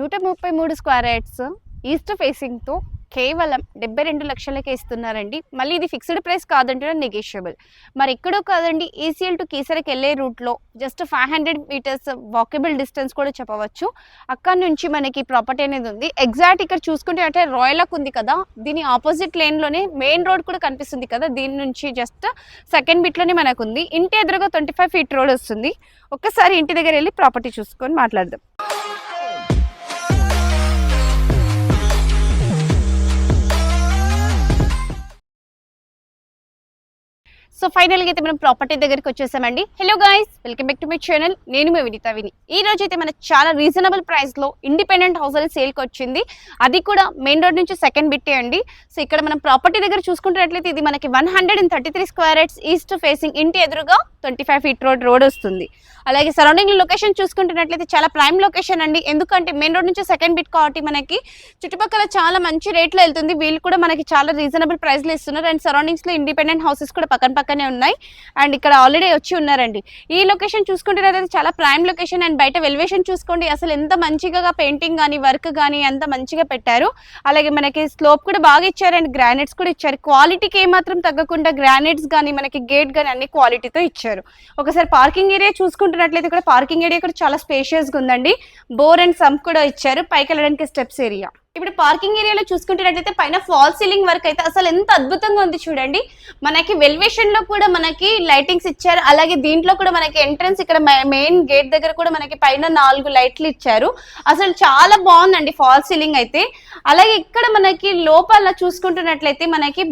నూట ముప్పై మూడు స్క్వేర్ యార్డ్స్ ఈస్ట్ ఫేసింగ్తో కేవలం డెబ్బై రెండు లక్షలకే ఇస్తున్నారండి. మళ్ళీ ఇది ఫిక్స్డ్ ప్రైస్ కాదంటే నెగోషియబుల్ మరి ఎక్కడో కాదండి ఈసీఎల్ టు కీసరకి వెళ్ళే రూట్లో just five hundred metres walkable distance కూడా చెప్పవచ్చు. అక్కడ నుంచి మనకి ప్రాపర్టీ అనేది ఉంది. ఎగ్జాక్ట్ ఇక్కడ చూసుకుంటే అంటే రాయలక్ ఉంది కదా దీని ఆపోజిట్ లేన్లోనే మెయిన్ రోడ్ కూడా కనిపిస్తుంది కదా దీని నుంచి జస్ట్ సెకండ్ బిట్లోనే మనకు ఉంది ఇంటి ఎదురుగా ట్వంటీ ఫైవ్ ఫీట్ రోడ్ వస్తుంది. ఒక్కసారి ఇంటి దగ్గర వెళ్ళి ప్రాపర్టీ చూసుకొని మాట్లాడదాం. సో ఫైనల్గా అయితే మనం ప్రాపర్టీ దగ్గరికి వచ్చేసామండి. Hello guys welcome back to my channel నేను మీ వినిత విని. ఈ రోజు అయితే మనకు చాలా రీజనబుల్ ప్రైస్లో ఇండిపెండెంట్ హౌస్ అనేది సేల్కి వచ్చింది. అది కూడా మెయిన్ రోడ్ నుంచి సెకండ్ బిట్టే అండి. సో ఇక్కడ మనం ప్రాపర్టీ దగ్గర చూసుకుంటున్నట్లయితే ఇది మనకి one hundred and thirty three square yards east facing ఇంటి ఎదురుగా twenty five feet road road వస్తుంది. అలాగే సరౌండింగ్ లొకేషన్ చూసుకుంటున్నట్లయితే చాలా ప్రైమ్ లొకేషన్ అండి. ఎందుకంటే మెయిన్ రోడ్ నుంచి సెకండ్ బిట్ కాబట్టి మనకి చుట్టుపక్కల చాలా మంచి రేట్లో వెళ్తుంది. వీళ్ళు కూడా మనకి చాలా రీజనబుల్ ప్రైస్లో ఇస్తున్నారు. అండ్ సరౌండింగ్స్లో ఇండిపెండెంట్ హౌసెస్ కూడా పక్కన పక్కన ఉన్నాయి. అండ్ ఇక్కడ ఆల్రెడీ వచ్చి ఉన్నారండి. ఈ లొకేషన్ చూసుకుంటే చాలా ప్రైమ్ లొకేషన్ అండ్ బయట వెలివేషన్ చూసుకోండి. అసలు ఎంత మంచిగా పెయింటింగ్ కానీ వర్క్ కానీ ఎంత మంచిగా పెట్టారు. అలాగే మనకి స్లోప్ కూడా బాగా ఇచ్చారు అండ్ గ్రానైట్స్ కూడా ఇచ్చారు. క్వాలిటీకి ఏమాత్రం తగ్గకుండా గ్రానైట్స్ కానీ మనకి గేట్ కానీ అన్ని క్వాలిటీతో ఇచ్చారు. ఒకసారి పార్కింగ్ ఏరియా చూసుకుంటున్నట్లయితే కూడా పార్కింగ్ ఏరియా కూడా చాలా స్పేషియస్గా ఉందండి. బోర్ అండ్ సంప్ కూడా ఇచ్చారు. పైకి వెళ్ళడానికి స్టెప్స్ ఏరియా. ఇప్పుడు పార్కింగ్ ఏరియాలో చూసుకుంటున్నట్లయితే పైన ఫాల్ సీలింగ్ వర్క్ అయితే అసలు ఎంత అద్భుతంగా ఉంది చూడండి. మనకి వెల్వేషన్లో కూడా మనకి లైటింగ్స్ ఇచ్చారు. అలాగే దీంట్లో కూడా మనకి ఎంట్రన్స్ ఇక్కడ మెయిన్ గేట్ దగ్గర కూడా మనకి పైన నాలుగు లైట్లు ఇచ్చారు. అసలు చాలా బాగుందండి ఫాల్ సీలింగ్ అయితే. అలాగే ఇక్కడ మనకి లోపల చూసుకుంటున్నట్లయితే మనకి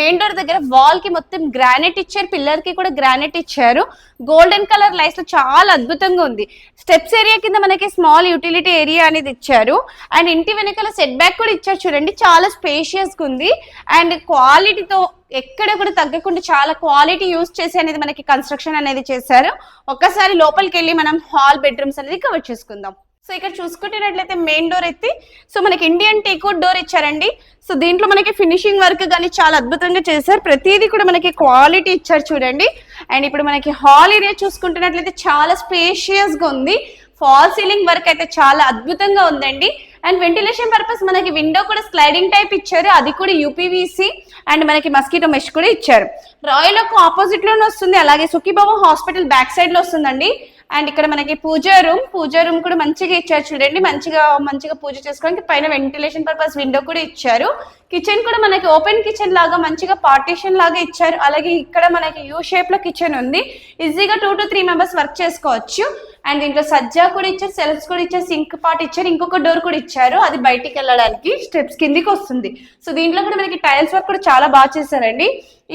మెయిన్ డోర్ దగ్గర వాల్కి మొత్తం గ్రానైట్ ఇచ్చారు. పిల్లర్కి కూడా గ్రానైట్ ఇచ్చారు. గోల్డెన్ కలర్ లైట్స్లో చాలా అద్భుతంగా ఉంది. స్టెప్స్ ఏరియా కింద మనకి స్మాల్ యూటిలిటీ ఏరియా అనేది ఇచ్చారు. అండ్ ఇంటి వెనకాల సెట్ బ్యాక్ కూడా ఇచ్చారు చూడండి. చాలా స్పేషియస్గా ఉంది. అండ్ క్వాలిటీతో ఎక్కడ కూడా తగ్గకుండా చాలా క్వాలిటీ యూస్ చేసి అనేది మనకి కన్స్ట్రక్షన్ అనేది చేశారు. ఒక్కసారి లోపలికి వెళ్ళి మనం హాల్ బెడ్రూమ్స్ అనేది కవర్ చేసుకుందాం. సో ఇక్కడ చూసుకుంటున్నట్లయితే మెయిన్ డోర్ ఎత్తి సో మనకి ఇండియన్ టేక్వుడ్ డోర్ ఇచ్చారండి. సో దీంట్లో మనకి ఫినిషింగ్ వర్క్ కానీ చాలా అద్భుతంగా చేశారు. ప్రతిదీ కూడా మనకి క్వాలిటీ ఇచ్చారు చూడండి. అండ్ ఇప్పుడు మనకి హాల్ ఏరియా చూసుకుంటున్నట్లయితే చాలా స్పేషియస్గా ఉంది. ఫాల్ సీలింగ్ వర్క్ అయితే చాలా అద్భుతంగా ఉందండి. అండ్ వెంటిలేషన్ పర్పస్ మనకి విండో కూడా స్లైడింగ్ టైప్ ఇచ్చారు. అది కూడా యూపీవీసీ అండ్ మనకి మస్కిటో మెష్ కూడా ఇచ్చారు. రాయల్ ఒక ఆపోజిట్లోనే వస్తుంది. అలాగే సుఖీబాబు హాస్పిటల్ బ్యాక్ సైడ్లో వస్తుందండి. అండ్ ఇక్కడ మనకి పూజ రూమ్ పూజ రూమ్ కూడా మంచిగా ఇచ్చారు చూడండి. మంచిగా మంచిగా పూజ చేసుకోవడానికి పైన వెంటిలేషన్ పర్పస్ విండో కూడా ఇచ్చారు. కిచెన్ కూడా మనకి ఓపెన్ కిచెన్ లాగా మంచిగా పార్టీషన్ లాగా ఇచ్చారు. అలాగే ఇక్కడ మనకి యూ షేప్లో కిచెన్ ఉంది. ఈజీగా two to three members work చేసుకోవచ్చు. అండ్ దీంట్లో సజ్జా కూడా ఇచ్చారు సెల్ఫ్స్ కూడా ఇచ్చారు సింక్ పాట్ ఇచ్చారు ఇంకొక డోర్ కూడా ఇచ్చారు. అది బయటికి వెళ్ళడానికి స్టెప్స్ కిందికి వస్తుంది. సో దీంట్లో కూడా మనకి టైల్స్ వర్క్ కూడా చాలా బాగా చేశారండి.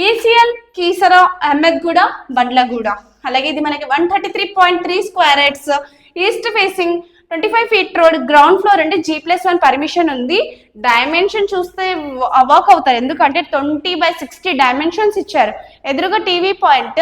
ఈసీఎల్ కీసరా అహ్మద్ గూడ బండ్లగూడ. అలాగే ఇది మనకి one thirty three point three square yards east facing twenty five feet road ground floor అంటే జీ ప్లస్ వన్ పర్మిషన్ ఉంది. డైమెన్షన్ చూస్తే అవాక్ అవుతారు ఎందుకంటే ట్వంటీ బై సిక్స్టీ డైమెన్షన్స్ ఇచ్చారు. ఎదురుగా TV point.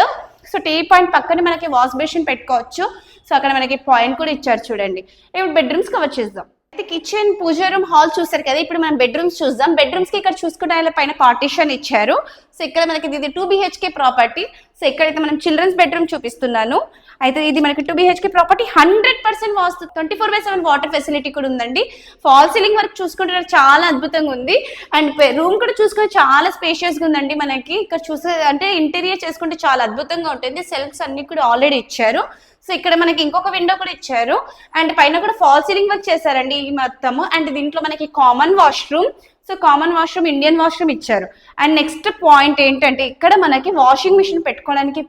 So T point పక్కనే మనకి వాష్ బేసిన్ పెట్టుకోవచ్చు. సో అక్కడ మనకి పాయింట్ కూడా ఇచ్చారు చూడండి. ఇప్పుడు బెడ్రూమ్స్ కవర్ చేద్దాం. కిచెన్ పూజ రూమ్ హాల్ చూసారు కదా ఇప్పుడు మనం బెడ్రూమ్స్ చూద్దాం. బెడ్రూమ్స్కి ఇక్కడ చూసుకుంటే పైన పార్టీషన్ ఇచ్చారు. సో ఇక్కడ మనకి ఇది టూ బిహెచ్కే ప్రాపర్టీ సో ఇక్కడైతే మనం చిల్డ్రన్స్ బెడ్రూమ్ చూపిస్తున్నాను. అయితే ఇది మనకి two BHK property hundred percent vastu twenty four by seven water facility కూడా ఉందండి. ఫాల్ సీలింగ్ వర్క్ చూసుకుంటే చాలా అద్భుతంగా ఉంది. అండ్ రూమ్ కూడా చూసుకుంటే చాలా స్పేషియస్గా ఉందండి మనకి. ఇక్కడ చూసే అంటే ఇంటీరియర్ చేసుకుంటే చాలా అద్భుతంగా ఉంటుంది. సెల్ఫ్స్ అన్ని కూడా ఆల్రెడీ ఇచ్చారు. సో ఇక్కడ మనకి ఇంకొక విండో కూడా ఇచ్చారు. అండ్ పైన కూడా ఫాల్ సీలింగ్ వర్క్ చేశారండి ఈ మొత్తము. అండ్ దీంట్లో మనకి common washroom so common washroom Indian washroom ఇచ్చారు. అండ్ నెక్స్ట్ పాయింట్ ఏంటంటే ఇక్కడ మనకి వాషింగ్ మిషన్ పెట్టుకోవడానికి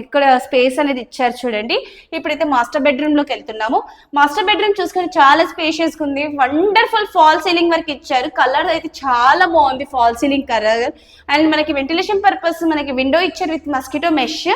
ఇక్కడ స్పేస్ అనేది ఇచ్చారు చూడండి. ఇప్పుడైతే మాస్టర్ బెడ్రూమ్లోకి వెళ్తున్నాము. మాస్టర్ బెడ్రూమ్ చూసుకొని చాలా స్పేషియస్ ఉంది. వండర్ఫుల్ ఫాల్ సీలింగ్ వర్క్ ఇచ్చారు. కలర్ అయితే చాలా బాగుంది ఫాల్ సీలింగ్ కలర్ అండ్ మనకి వెంటిలేషన్ పర్పస్ మనకి విండో ఇచ్చారు with mosquito mesh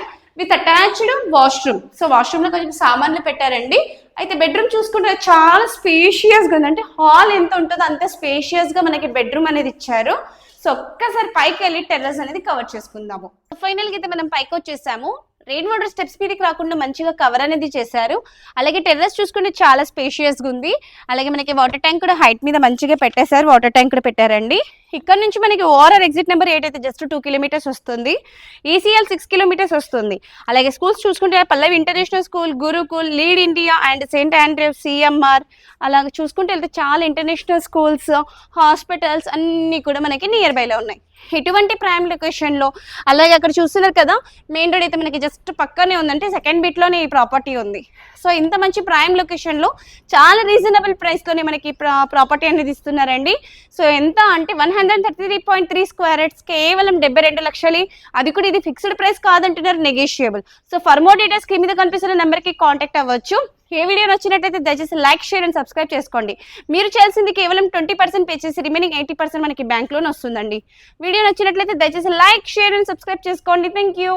with attached washroom. So వాష్రూమ్లో కొంచెం సామాన్లు పెట్టారండి. అయితే బెడ్రూమ్ చూసుకుంటే చాలా స్పేషియస్గా ఉంది. అంటే హాల్ ఎంత ఉంటుందో అంత స్పేషియస్గా మనకి బెడ్రూమ్ అనేది ఇచ్చారు. సో ఒక్కసారి పైకి వెళ్ళి టెర్రస్ అనేది కవర్ చేసుకుందాము. ఫైనల్గా అయితే మనం పైకి వచ్చేసాము. రెయిన్ వాటర్ స్టెప్స్ మీదకి రాకుండా మంచిగా కవర్ అనేది చేశారు. అలాగే టెర్రస్ చూసుకుంటే చాలా స్పేషియస్గా ఉంది. అలాగే మనకి వాటర్ ట్యాంక్ కూడా హైట్ మీద మంచిగా పెట్టేశారు. వాటర్ ట్యాంక్ కూడా పెట్టారండి. ఇక్కడ నుంచి మనకి ఓఆర్ఆర్ ఎగ్జిట్ నెంబర్ ఎయిట్ అయితే జస్ట్ టూ కిలోమీటర్స్ వస్తుంది. ఈసీఎల్ సిక్స్ కిలోమీటర్స్ వస్తుంది. అలాగే స్కూల్స్ చూసుకుంటే Pallavi international school Gurukul lead India and Saint Andrew CMR అలాగే చూసుకుంటే వెళ్తే చాలా ఇంటర్నేషనల్ స్కూల్స్ హాస్పిటల్స్ అన్నీ కూడా మనకి నియర్ బైలో ఉన్నాయి. ఎటువంటి ప్రైమ్ లొకేషన్లో అలాగే అక్కడ చూస్తున్నారు కదా మెయిన్ రోడ్ అయితే మనకి జస్ట్ పక్కనే ఉందంటే సెకండ్ బిట్లోనే ఈ ప్రాపర్టీ ఉంది. సో ఇంత మంచి ప్రైమ్ లొకేషన్లో చాలా రీజనబుల్ ప్రైస్లోనే మనకి ప్రాపర్టీ అనేది ఇస్తున్నారండి. సో ఎంత అంటే one hundred thirty three point three square yards కేవలం డెబ్బై రెండు లక్షలు. అది కూడా ఇది ఫిక్స్డ్ ప్రైస్ కాదంటున్నారు negotiable so for more details కింద కనిపిస్తున్న నెంబర్కి కాంటాక్ట్ అవ్వచ్చు. ఏ వీడియో నచ్చినట్లయితే దయచేసి లైక్ షేర్ అండ్ సబ్స్క్రైబ్ చేసుకోండి. మీరు చేయాల్సింది కేవలం ట్వంటీ పర్సెంట్ పే చేసి రిమైనింగ్ ఎయిటీ పర్సెంట్ మనకి బ్యాంక్ లోన్ వస్తుందండి. వీడియో నచ్చినట్లయితే దయచేసి లైక్ షేర్ అండ్ సబ్స్క్రైబ్ చేసుకోండి. Thank you